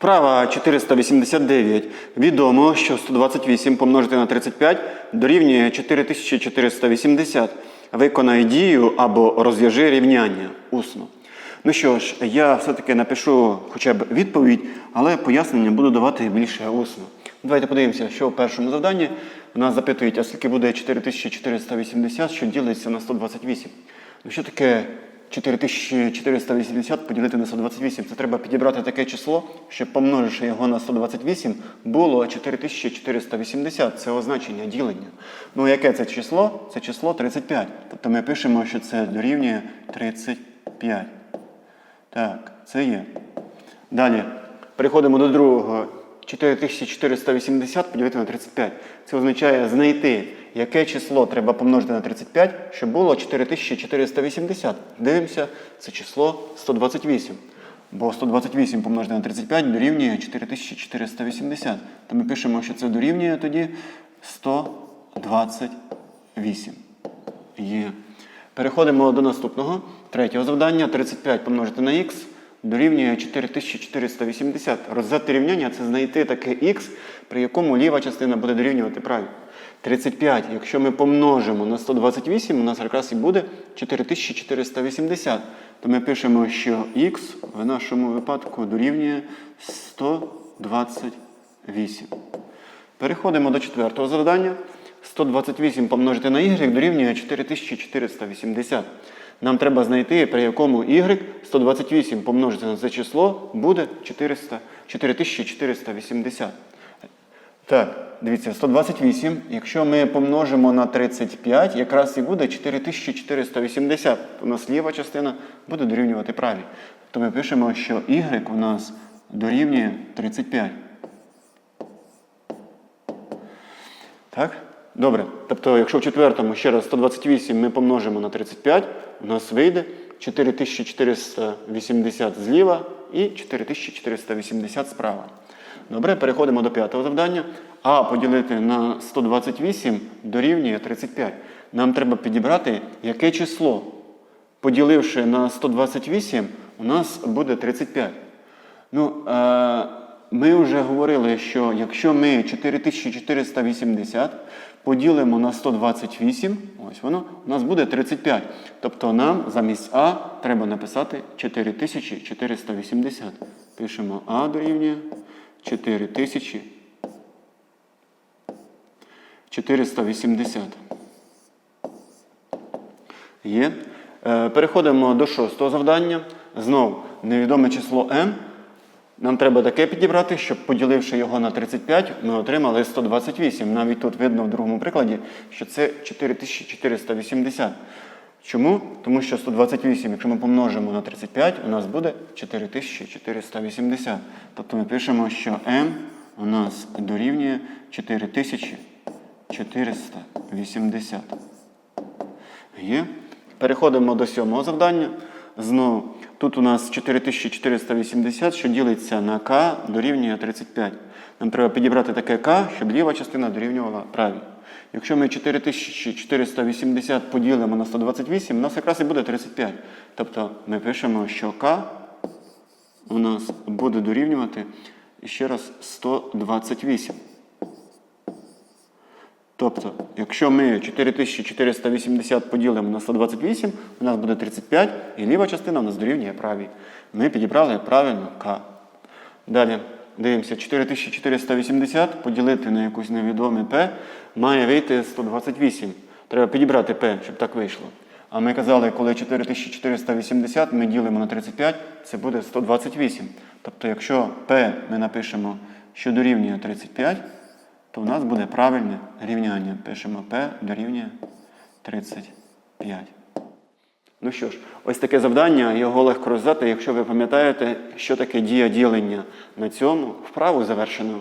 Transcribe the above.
Вправа 489. Відомо, що 128 помножити на 35 дорівнює 4480. Виконай дію або розв'яжи рівняння усно. Ну що ж, я все-таки напишу хоча б відповідь, але пояснення буду давати більше усно. Давайте подивимося, що в першому завданні нас запитують, а скільки буде 4480, що ділиться на 128. Ну що таке 4480 поділити на 128? Це треба підібрати таке число, щоб помноживши його на 128, було 4480. Це означення ділення. Ну яке це число? Це число 35. Тобто ми пишемо, що це дорівнює 35. Так, це є. Далі. Переходимо до другого. 4480 поділити на 35. Це означає знайти, яке число треба помножити на 35, щоб було 4480. Дивимося, це число 128. Бо 128 помножити на 35 дорівнює 4480. То ми пишемо, що це дорівнює тоді 128. Є. Переходимо до наступного, третього завдання. 35 помножити на х дорівнює 4480. Розв'язати рівняння це знайти таке х, при якому ліва частина буде дорівнювати правій. 35, якщо ми помножимо на 128, у нас якраз і буде 4480. То ми пишемо, що х в нашому випадку дорівнює 128. Переходимо до четвертого завдання. 128 помножити на y дорівнює 4480. Нам треба знайти, при якому y 128 помножити на це число буде 400, 4480. Так, дивіться, 128. Якщо ми помножимо на 35, якраз і буде 4480. У нас ліва частина буде дорівнювати правій. То ми пишемо, що y у нас дорівнює 35. Так? Добре. Тобто, якщо в четвертому ще раз 128 ми помножимо на 35, у нас вийде 4480 зліва і 4480 справа. Добре, переходимо до п'ятого завдання. А поділити на 128 дорівнює 35. Нам треба підібрати, яке число. Поділивши на 128, у нас буде 35. Ну, е, ми вже говорили, що якщо ми 4480 поділимо на 128, ось воно, у нас буде 35. Тобто нам замість А треба написати 4480. Пишемо А дорівнює 4480. Є. Е, Переходимо до шостого завдання. Знову невідоме число m. Нам треба таке підібрати, щоб поділивши його на 35, ми отримали 128. Навіть тут видно в другому прикладі, що це 4480. Чому? Тому що 128, якщо ми помножимо на 35, у нас буде 4480. Тобто ми пишемо, що m у нас дорівнює 4480. Є. Переходимо до сьомого завдання. Знову, тут у нас 4480, що ділиться на k, дорівнює 35. Нам треба підібрати таке k, щоб ліва частина дорівнювала правій. Якщо ми 4480 поділимо на 128, у нас якраз і буде 35. Тобто ми пишемо, що k у нас буде дорівнювати ще раз 128. Тобто, якщо ми 4480 поділимо на 128, у нас буде 35, і ліва частина у нас дорівнює правій. Ми підібрали правильно К. Далі дивимося, 4480 поділити на якусь невідоме P має вийти 128. Треба підібрати P, щоб так вийшло. А ми казали, коли 4480 ми ділимо на 35, це буде 128. Тобто, якщо P ми напишемо, що дорівнює 35, то в нас буде правильне рівняння. Пишемо P дорівнює 35. Ну що ж, ось таке завдання, його легко роздати, якщо ви пам'ятаєте, що таке дія ділення на цьому вправу завершено.